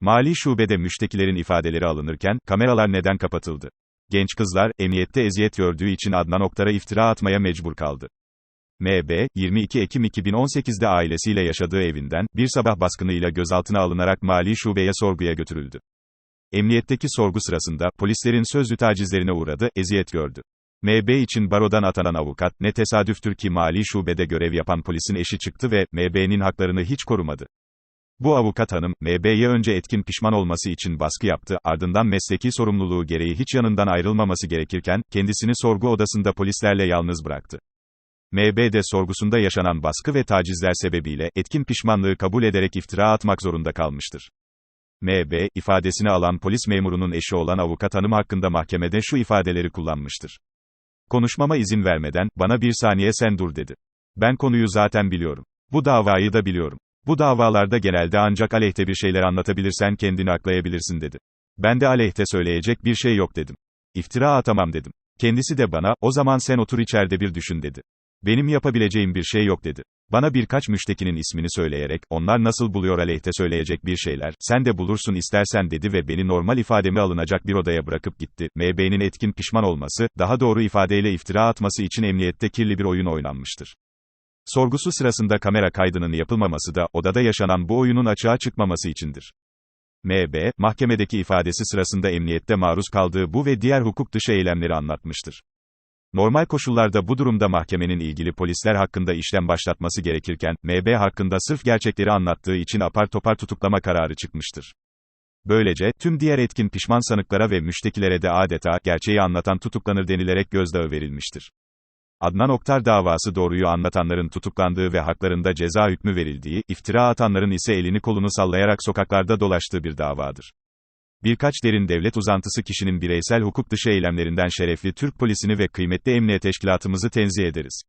Mali şubede müştekilerin ifadeleri alınırken, kameralar neden kapatıldı? Genç kızlar, emniyette eziyet gördüğü için Adnan Oktar'a iftira atmaya mecbur kaldı. MB, 22 Ekim 2018'de ailesiyle yaşadığı evinden, bir sabah baskınıyla gözaltına alınarak mali şubeye sorguya götürüldü. Emniyetteki sorgu sırasında, polislerin sözlü tacizlerine uğradı, eziyet gördü. MB için barodan atanan avukat, ne tesadüftür ki mali şubede görev yapan polisin eşi çıktı ve, MB'nin haklarını hiç korumadı. Bu avukat hanım, MB'ye önce etkin pişman olması için baskı yaptı, ardından mesleki sorumluluğu gereği hiç yanından ayrılmaması gerekirken, kendisini sorgu odasında polislerle yalnız bıraktı. MB de sorgusunda yaşanan baskı ve tacizler sebebiyle, etkin pişmanlığı kabul ederek iftira atmak zorunda kalmıştır. MB, ifadesini alan polis memurunun eşi olan avukat hanım hakkında mahkemede şu ifadeleri kullanmıştır. Konuşmama izin vermeden, bana bir saniye sen dur dedi. Ben konuyu zaten biliyorum. Bu davayı da biliyorum. Bu davalarda genelde ancak aleyhte bir şeyler anlatabilirsen kendini aklayabilirsin dedi. Ben de aleyhte söyleyecek bir şey yok dedim. İftira atamam dedim. Kendisi de bana, o zaman sen otur içeride bir düşün dedi. Benim yapabileceğim bir şey yok dedi. Bana birkaç müştekinin ismini söyleyerek, onlar nasıl buluyor aleyhte söyleyecek bir şeyler, sen de bulursun istersen dedi ve beni normal ifademi alınacak bir odaya bırakıp gitti. MB'nin etkin pişman olması, daha doğru ifadeyle iftira atması için emniyette kirli bir oyun oynanmıştır. Sorgusu sırasında kamera kaydının yapılmaması da, odada yaşanan bu oyunun açığa çıkmaması içindir. MB, mahkemedeki ifadesi sırasında emniyette maruz kaldığı bu ve diğer hukuk dışı eylemleri anlatmıştır. Normal koşullarda bu durumda mahkemenin ilgili polisler hakkında işlem başlatması gerekirken, MB hakkında sırf gerçekleri anlattığı için apar topar tutuklama kararı çıkmıştır. Böylece, tüm diğer etkin pişman sanıklara ve müştekilere de adeta, gerçeği anlatan tutuklanır denilerek gözdağı verilmiştir. Adnan Oktar davası doğruyu anlatanların tutuklandığı ve haklarında ceza hükmü verildiği, iftira atanların ise elini kolunu sallayarak sokaklarda dolaştığı bir davadır. Birkaç derin devlet uzantısı kişinin bireysel hukuk dışı eylemlerinden şerefli Türk polisini ve kıymetli emniyet teşkilatımızı tenzih ederiz.